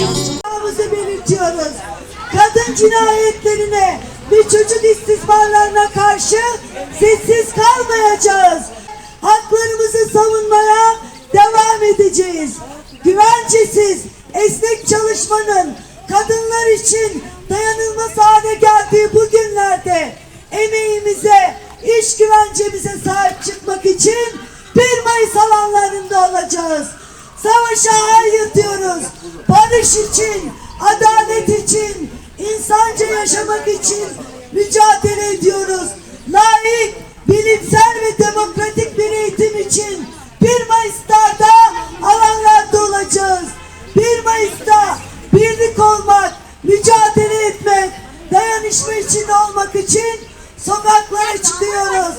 Yansıtmamızı belirtiyoruz. Kadın cinayetlerine ve çocuk istismarlarına karşı sessiz kalmayacağız. Haklarımızı savunmaya devam edeceğiz. Güvencesiz, esnek çalışmanın kadınlar için dayanılmaz hale geldiği bu günlerde emeğimize, iş güvencemize sahip çıkmak için 1 Mayıs alanlarında olacağız. Savaşa hayır diyoruz. Barış için, adalet için, insanca yaşamak için mücadele ediyoruz. Layık, bilimsel ve demokratik bir eğitim için 1 Mayıs'ta da alanlarda olacağız. 1 Mayıs'ta birlik olmak, mücadele etmek, dayanışma içinde olmak için sokaklara çıkıyoruz.